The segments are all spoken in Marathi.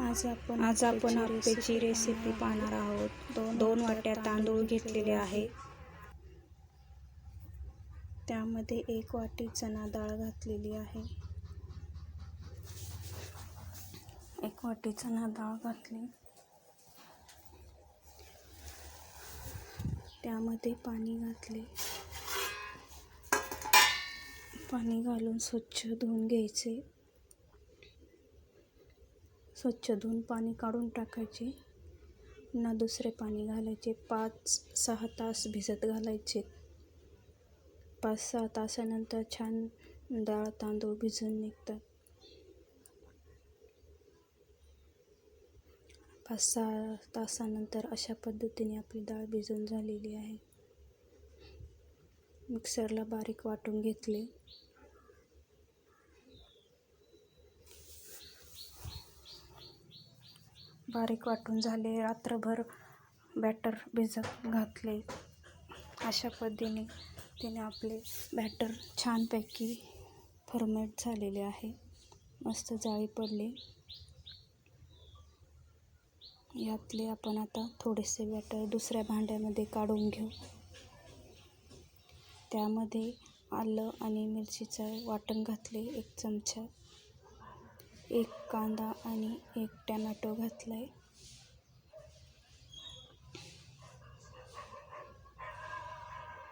आज आपण आज आपण आप्पेची रेसिपी पाहणार आहोत. दोन दोन वाट्या तांदूळ घेतलेले आहे त्यामध्ये एक वाटी चणा डाळ घातलेली आहे. एक वाटी चणा डाळ घातली. त्यामध्ये पाणी घातले. पाणी घालून स्वच्छ धुवून घ्यायचे. स्वच्छ धुवून पाणी काढून टाकायचे. पुन्हा दुसरे पाणी घालायचे. पाच सहा तास भिजत घालायचे. पाच सहा तासानंतर छान डाळ तांदूळ भिजून निघतात. पाच सहा तासानंतर अशा पद्धतीने आपली डाळ भिजून झालेली आहे. मिक्सरला बारीक वाटून घेतले. बारीक वाटून झाले रात्रभर बॅटर भिजत घातले. अशा पद्धतीने तिने आपले बॅटर छानपैकी फर्मेट झालेले आहे. मस्त जाळी पडली. यातले आपण आता थोडेसे बॅटर दुसऱ्या भांड्यामध्ये काढून घेऊ. त्यामध्ये आलं आणि मिरचीचं वाटण घातले एक चमचा. एक कांदा आणि एक टॅमॅटो घातला आहे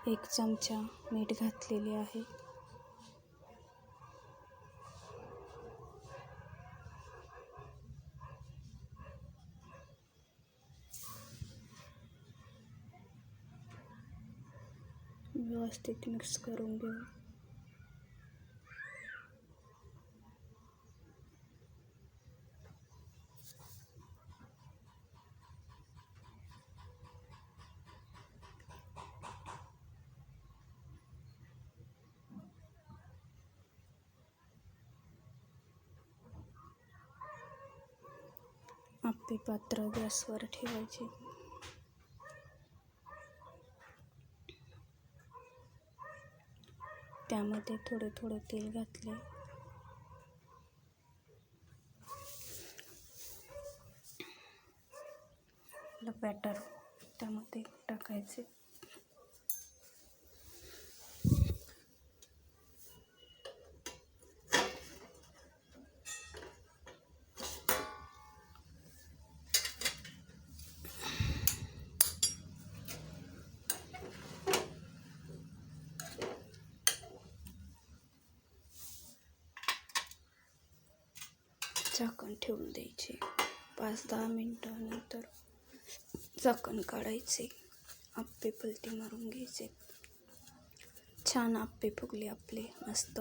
एक चमचा मीठ घातलेले आहे. व्यवस्थित मिक्स करून घेऊ. आपले पात्र गॅसवर ठेवायचे. त्यामध्ये थोडे थोडे तेल घातले. बॅटर त्यामध्ये टाकायचे. झाकण ठेवून द्यायचे. पाच दहा मिनटानंतर झाकण काढायचे. आप्पे पलटी मारून घ्यायचे. छान आप्पे फुगले आपले. मस्त.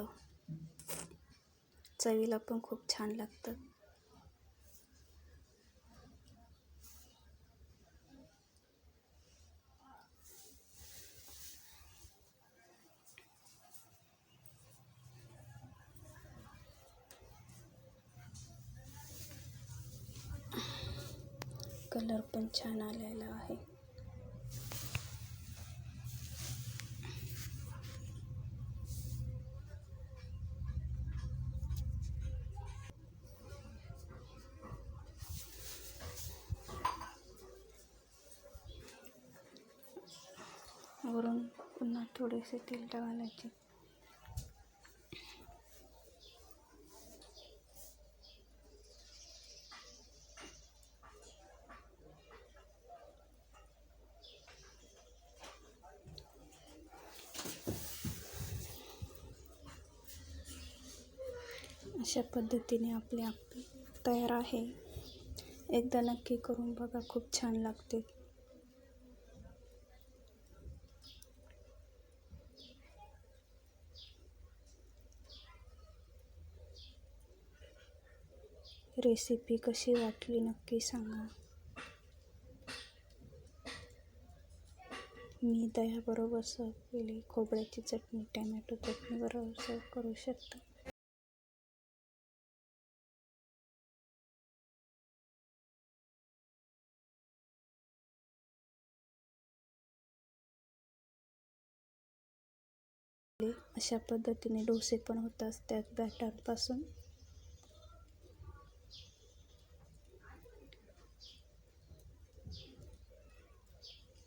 चवीला पण खूप छान लागतात. कलर पण छान आलेला आहे. वरून पुन्हा थोडेसे तेल टाकायचे अशा पद्धतीने आपले आप्पे तयार आहे. एकदा नक्की करून बघा खूप छान लागते. रेसिपी कशी वाटली नक्की सांगा. मी दह्याबरोबर सर्व केली. खोबऱ्याची चटणी टॅमॅटो चटणी बरोबर सर्व करू शकता. अशा पद्धतीने डोसे पण होतात त्यात बॅटरपासून.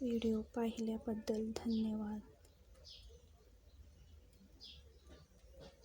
व्हिडिओ पाहिल्याबद्दल धन्यवाद.